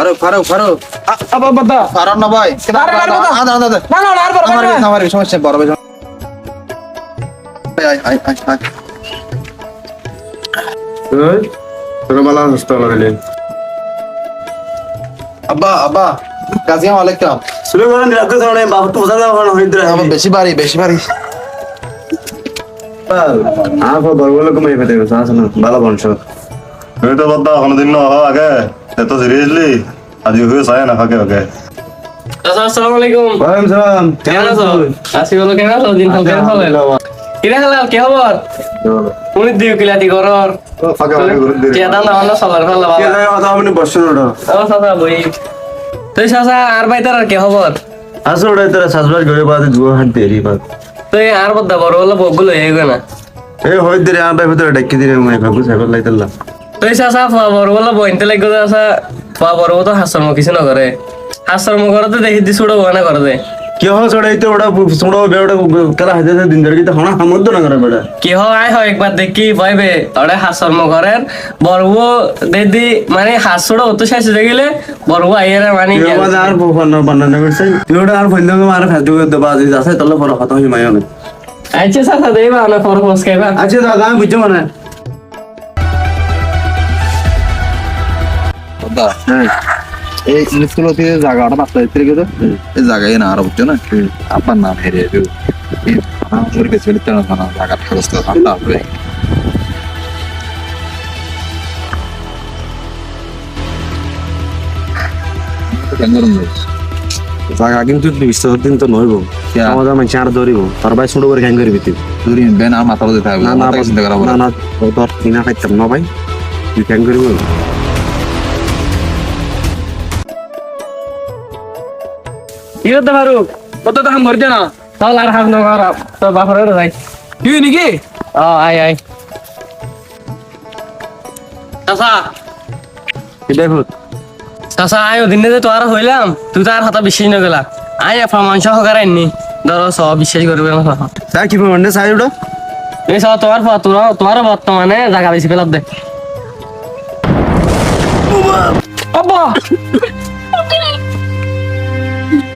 ফারুক ফারুক ফারুক। বাদা ফারুক না ভাই। আরে, আরে, বাবা। আদা আদা আদা না না আর বড় আমার আমার সমস্যা বড় ভাই তোরা বালা হস্তা আব্বা আব্বা কাজী আলাইকুম। সুলে করে নিরাকে ধরে বাবা তো বোঝা দাও না হইদ্রা আমার বেশি বাড়ি বেশি বাড়ি। আ কো বড় গেছে আসলে বংশ দাও কোনোদিন না আগে। এত সিরিয়াসলি আজি হয়ে যায় না? ফাঁকে ফাঁকে। আসসালামু আলাইকুম। ওয়ালাইকুম সালাম। কেমন আছো? আসি বলো কেমন আছো? দিন কাল কেমন চলে? কিরে হালাল কি খবর? উনি দিও কিলাতি করর। ফাঁকে ফাঁকে ঘুরে দিয়ে চেদা না হলো সবার ভালো কে বাবা যায় আপনি বসছেন ওটা। ও চাচা বই। তুই চাচা আর বাইতার আর কি খবর? আসলে ওটা তোরা সাজবাজ ঘরে বাদে দুয়া হাত দেরি বাদ। তুই আর বদ্দা বড় হলো বগুলো হয়ে গো না? এই হইদ্রে আর ভাই ভিতরে ডাকি দিলে মই ভাবু সাইকেল লাইতাল্লা তুই চাচা বড় হলো বইনতে লাগবে চাচা ফুয়া বড় তো হাসর মুখ কিছু নকরে হাসর মুখ করতে দেখি দি সুড়ো বানা করে দে কি হয় ছড়াইতে ওটা সুড়ো বেড়া কালা হাতে দিন ধরে কি হনা হামদ না করে বেড়া কি হয় হয় একবার দেখি পাইবে ওরে হাসর মুখ করেন বড় দিদি মানে হাসুড়ো অত শেষ হয়ে গেলে বড় আইয়ারে মানে তুই আমাদের আর বান্না বান্না করছিস তুই ওটা আর ফোন দিয়ে আর ফেসবুক দেবা আজি আছে তাহলে পরে কথা হই মাই অনেক আচ্ছা চাচা দেবা না ফর ফস খাইবা আচ্ছা দাদা বুঝছ মানে এই স্কুল থেকে জায়গাটা বাস্তা দিতে গেছে? এই জায়গায় না আর বুঝছ না? আপনার নাম হেরে দিও আমার বেশি বেশি তেমন না জায়গা খরচ করে ঠান্ডা হবে জায়গা কিন্তু বিশ্বাস দিন তো নইব? আমাদের মানে চার ধরিব। তোর ভাই ছোট করে গ্যাং করে দিতে দুরি বেন আর মাথা দিতে হবে না। না না তোর কিনা খাইতাম না ভাই। তুই গ্যাং করিব কি করতে পারু কত তো হাম করতে না। চল আর হাফ নগর তো বাপরে যাই। কি নাকি? ও আই আই চাচা। দেখো চাচা আয় দিনে যে তোর হইলাম তুই তো আর হাতে বিশ্বাস ন গেলা। আয় আপনার মাংস হকার আননি। ধরো সব বিশ্বাস করবে না তাই কি মানে চাই ওটা এই সব তোমার তোর তোমার বর্তমানে জায়গা বেশি পেলার দে। আব্বা